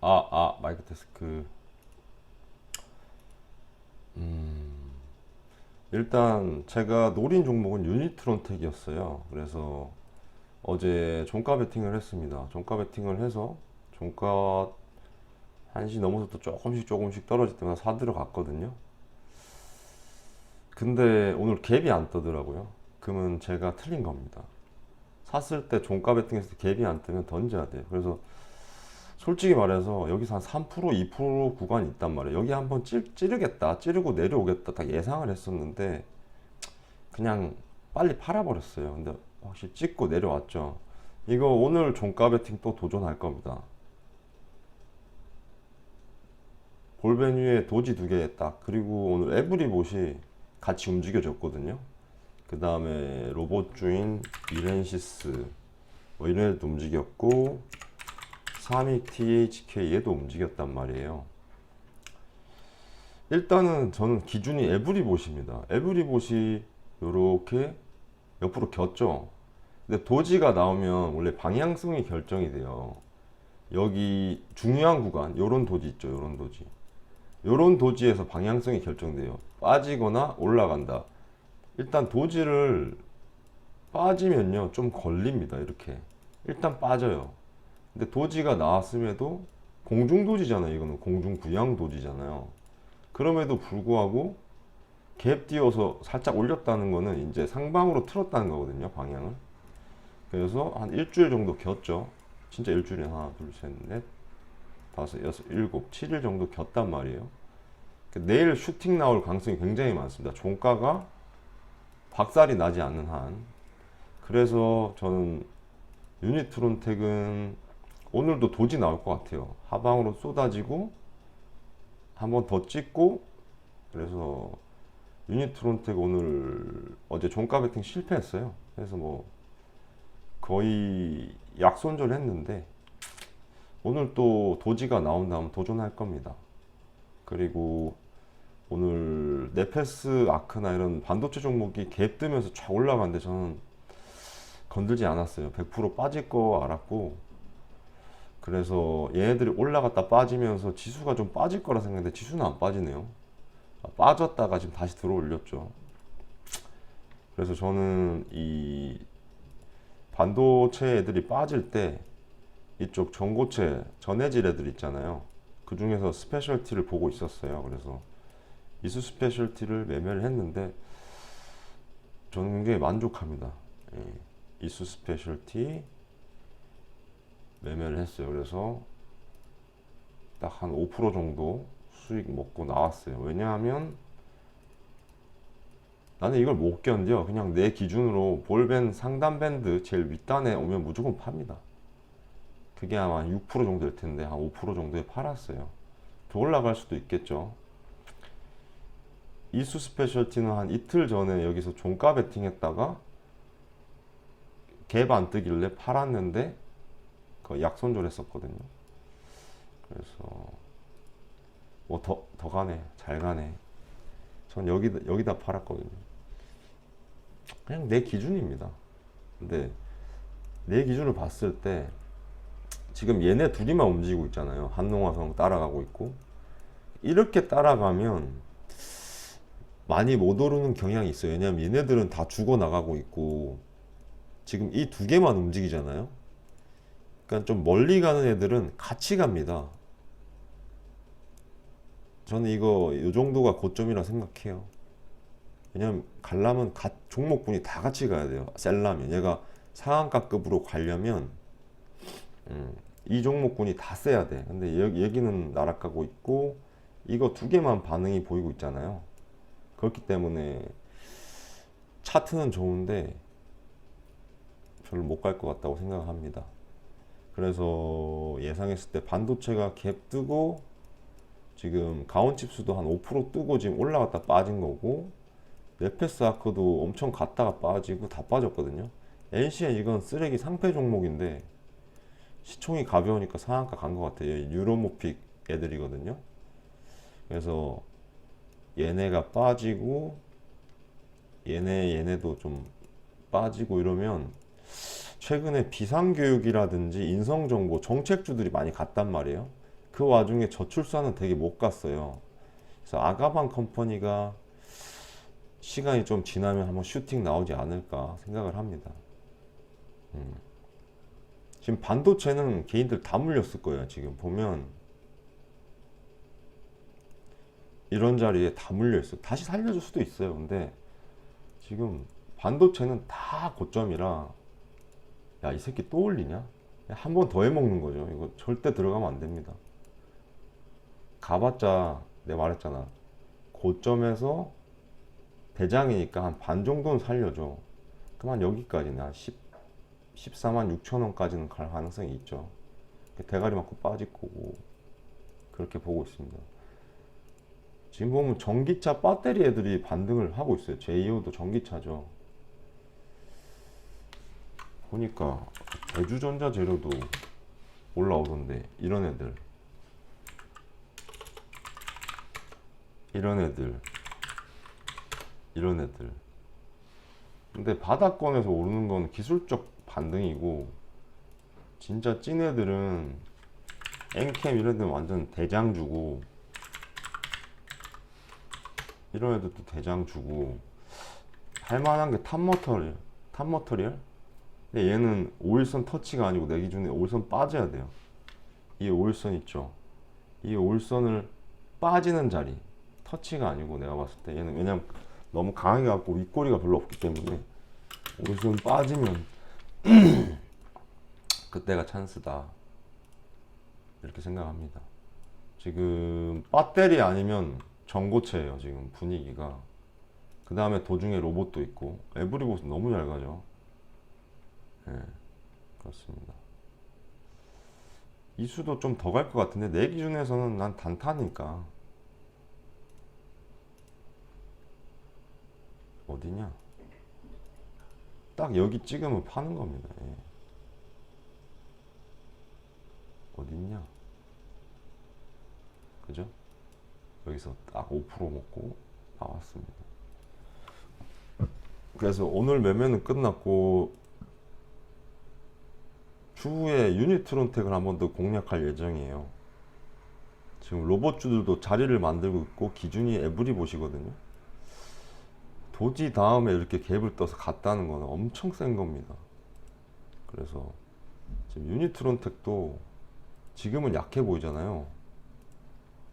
아, 아, 마이크 테스크. 음, 일단 제가 노린 종목은 유니트론텍이었어요. 그래서 어제 종가 베팅을 했습니다. 종가 베팅을 해서 종가 1시 넘어서 또 조금씩 조금씩 떨어질 때마다 사들어 갔거든요. 근데 오늘 갭이 안 뜨더라고요. 그러면 제가 틀린 겁니다. 샀을 때 종가 베팅했을 때 갭이 안 뜨면 던져야 돼요. 그래서 솔직히 말해서 여기서 한 3% 2% 구간이 있단 말이에요. 여기 한번 찌, 찌르겠다, 찌르고 내려오겠다 딱 예상을 했었는데 그냥 빨리 팔아버렸어요. 근데 확실히 찍고 내려왔죠. 이거 오늘 종가 베팅 또 도전할 겁니다. 골벤 위에 도지 두 개 딱 그리고 오늘 에브리봇이 같이 움직여졌거든요. 그 다음에 로봇 주인 이렌시스 뭐 이런 애도 움직였고 32 THK 얘도 움직였단 말이에요. 일단은 저는 기준이 에브리봇입니다. 에브리봇이 이렇게 옆으로 겼죠. 근데 도지가 나오면 원래 방향성이 결정이 돼요. 여기 중요한 구간, 요런 도지 있죠, 요런 도지. 요런 도지에서 방향성이 결정돼요. 빠지거나 올라간다. 일단 도지를 빠지면요, 좀 걸립니다, 이렇게. 일단 빠져요. 근데 도지가 나왔음에도 공중 도지잖아요. 이거는 공중 부양 도지잖아요. 그럼에도 불구하고 갭 띄워서 살짝 올렸다는 거는 이제 상방으로 틀었다는 거거든요. 방향을. 그래서 한 일주일 정도 겼죠. 진짜 일주일에 하나, 둘, 셋, 넷, 다섯, 여섯, 일곱, 칠일 정도 겼단 말이에요. 그 내일 슈팅 나올 가능성이 굉장히 많습니다. 종가가 박살이 나지 않는 한. 그래서 저는 유니트론텍은 오늘도 도지 나올 것 같아요. 하방으로 쏟아지고 한 번 더 찍고 그래서 유니트론텍 오늘 어제 종가 베팅 실패했어요. 그래서 뭐 거의 약손절 했는데 오늘 또 도지가 나온다면 도전할 겁니다. 그리고 오늘 네페스 아크나 이런 반도체 종목이 갭 뜨면서 쫙 올라갔는데 저는 건들지 않았어요. 100% 빠질 거 알았고 그래서 얘네들이 올라갔다 빠지면서 지수가 좀 빠질 거라 생각했는데 지수는 안 빠지네요. 아, 빠졌다가 지금 다시 들어 올렸죠. 그래서 저는 이 반도체 애들이 빠질 때 이쪽 전고체 전해질 애들 있잖아요. 그 중에서 스페셜티를 보고 있었어요. 그래서 이수 스페셜티를 매매를 했는데 저는 굉장히 만족합니다. 예. 이수 스페셜티 매매를 했어요. 그래서 딱 한 5% 정도 수익 먹고 나왔어요. 왜냐하면 나는 이걸 못 견뎌. 그냥 내 기준으로 볼벤 상단 밴드 제일 윗단에 오면 무조건 팝니다. 그게 아마 6% 정도 될 텐데 한 5% 정도에 팔았어요. 더 올라갈 수도 있겠죠. 이수 스페셜티는 한 이틀 전에 여기서 종가 베팅 했다가 갭 안 뜨길래 팔았는데 그 약손절 했었거든요. 그래서 뭐더더 가네. 잘 가네. 전 여기 여기다 팔았거든요. 그냥 내 기준입니다. 근데 내 기준을 봤을 때 지금 얘네 둘이만 움직이고 있잖아요. 한농화성 따라가고 있고 이렇게 따라가면 많이 못 오르는 경향이 있어요. 왜냐면 얘네들은 다 죽어 나가고 있고 지금 이 두 개만 움직이잖아요. 그러니까 좀 멀리 가는 애들은 같이 갑니다. 저는 이거 이 정도가 고점이라 생각해요. 왜냐면 가려면 가, 종목군이 다 같이 가야 돼요. 셀라면 얘가 상한가급으로 가려면 음, 이 종목군이 다 세야 돼. 근데 여기, 여기는 날아가고 있고 이거 두 개만 반응이 보이고 있잖아요. 그렇기 때문에 차트는 좋은데 별로 못 갈 것 같다고 생각합니다. 그래서 예상했을 때 반도체가 갭 뜨고 지금 가온칩스도 한 5% 뜨고 지금 올라갔다 빠진 거고 네페스 아크도 엄청 갔다가 빠지고 다 빠졌거든요. NCN 이건 쓰레기 상패 종목인데 시총이 가벼우니까 상한가 간 것 같아요. 유로모픽 애들이거든요. 그래서 얘네가 빠지고 얘네 얘네도 좀 빠지고 이러면 최근에 비상교육이라든지 인성정보 정책주들이 많이 갔단 말이에요. 그 와중에 저출산은 되게 못 갔어요. 그래서 아가방 컴퍼니가 시간이 좀 지나면 한번 슈팅 나오지 않을까 생각을 합니다. 음. 지금 반도체는 개인들 다 물렸을 거예요. 지금 보면 이런 자리에 다 물려 있어. 다시 살려줄 수도 있어요. 근데 지금 반도체는 다 고점이라 야 이 새끼 또 올리냐? 한 번 더 해먹는 거죠. 이거 절대 들어가면 안 됩니다. 가봤자 내가 말했잖아. 고점에서 대장이니까 한 반 정도는 살려줘. 그만 여기까지는 한 10, 14만 6천 원까지는 갈 가능성이 있죠. 대가리 맞고 빠질 거고 그렇게 보고 있습니다. 지금 보면 전기차 배터리 애들이 반등을 하고 있어요. 제이오도 전기차죠. 보니까 대주전자 재료도 올라오던데 이런 애들. 이런 애들. 이런 애들. 근데 바닥권에서 오르는 건 기술적 반등이고 진짜 찐 애들은 엔캠 이런 데는 완전 대장 주고 이런 애들도 대장 주고 할만한 게 탑머터리얼 탑머터리얼 근데 얘는 5일선 터치가 아니고 내 기준에 5일선 빠져야 돼요. 이 5일선 있죠? 이 5일선을 빠지는 자리 터치가 아니고 내가 봤을 때 얘는 왜냐면 너무 강하게 갖고 윗꼬리가 별로 없기 때문에 5일선 빠지면 그때가 찬스다. 이렇게 생각합니다. 지금 배터리 아니면 전고체예요 지금 분위기가. 그 다음에 도중에 로봇도 있고 에브리봇 너무 잘 가죠 예 그렇습니다 이수도 좀 더 갈 것 같은데 내 기준에서는 난 단타니까 어디냐 딱 여기 찍으면 파는 겁니다 예. 어딨냐 그죠? 여기서 딱 5% 먹고 나왔습니다. 그래서 오늘 매매는 끝났고 추후에 유니트론텍을 한 번 더 공략할 예정이에요. 지금 로봇주들도 자리를 만들고 있고 기준이 에브리봇이거든요. 도지 다음에 이렇게 갭을 떠서 갔다는 거는 엄청 센 겁니다. 그래서 지금 유니트론텍도 지금은 약해 보이잖아요.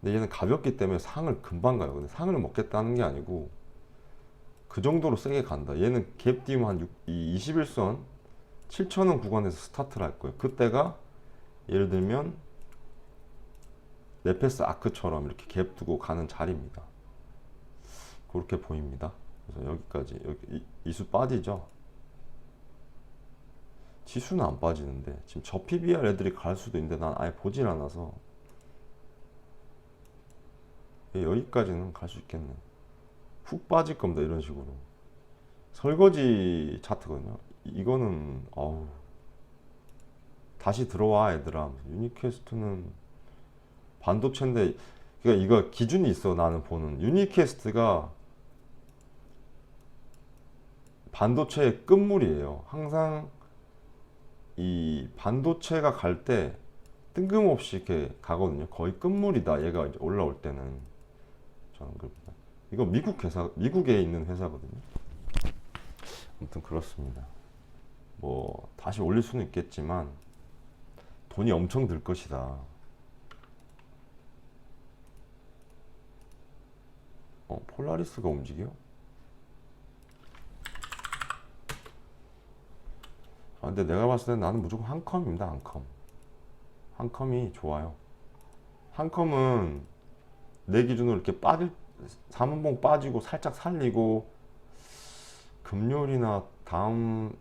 근데 얘는 가볍기 때문에 상을 금방 가요. 근데 상을 먹겠다는 게 아니고 그 정도로 세게 간다. 얘는 갭 띄면 한 6, 이 21선 7천원 구간에서 스타트를 할 거예요. 그때가 예를 들면 네페스 아크처럼 이렇게 갭 두고 가는 자리입니다. 그렇게 보입니다. 그래서 여기까지 여기 이수 빠지죠. 지수는 안 빠지는데 지금 저 PBR 애들이 갈 수도 있는데 난 아예 보질 않아서 예, 여기까지는 갈 수 있겠네. 훅 빠질 겁니다. 이런 식으로. 설거지 차트거든요. 이거는 어우 다시 들어와 얘들아. 유니캐스트는 반도체인데 그러니까 이거 기준이 있어 나는 보는 유니캐스트가 반도체의 끝물이에요. 항상 이 반도체가 갈 때 뜬금없이 이렇게 가거든요. 거의 끝물이다. 얘가 이제 올라올 때는. 저는 그렇습니다. 이거 미국 회사, 미국에 있는 회사거든요. 아무튼 그렇습니다. 뭐 다시 올릴 수는 있겠지만 돈이 엄청 들 것이다. 어, 폴라리스가 움직여? 아, 근데 내가 봤을 때 나는 무조건 한컴입니다, 한컴. 한컴이 좋아요. 한컴은 내 기준으로 이렇게 빠질 사문봉 빠지고 살짝 살리고 금요일이나 다음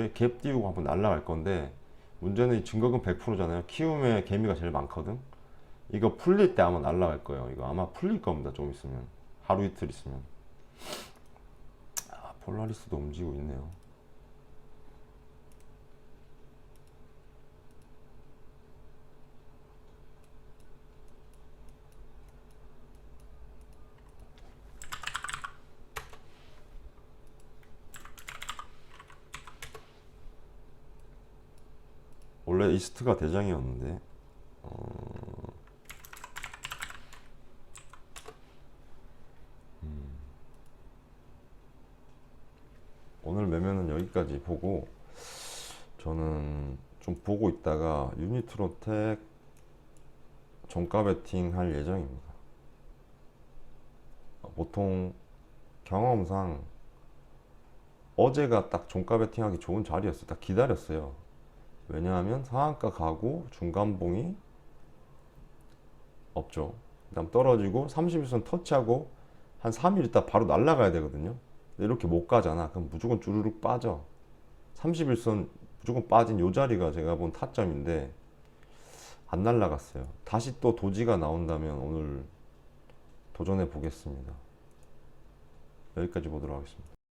주에 갭 띄우고 한번 날라갈 건데 문제는 이 증거금 100%잖아요. 키움에 개미가 제일 많거든. 이거 풀릴 때 아마 날라갈 거예요. 이거 아마 풀릴 겁니다. 좀 있으면 하루 이틀 있으면. 아, 폴라리스도 움직이고 있네요. 원래 이스트가 대장이었는데 어... 음... 오늘 매매는 여기까지 보고 저는 좀 보고 있다가 유니트로텍 종가 베팅 할 예정입니다. 아, 보통 경험상 어제가 딱 종가 베팅하기 좋은 자리였어요. 딱 기다렸어요. 왜냐하면 상한가 가고 중간봉이 없죠. 그다음 떨어지고 30일선 터치하고 한 3일 있다 바로 날아가야 되거든요. 이렇게 못 가잖아. 그럼 무조건 쭈르륵 빠져. 30일선 무조건 빠진 요 자리가 제가 본 타점인데 안 날라갔어요. 다시 또 도지가 나온다면 오늘 도전해 보겠습니다. 여기까지 보도록 하겠습니다.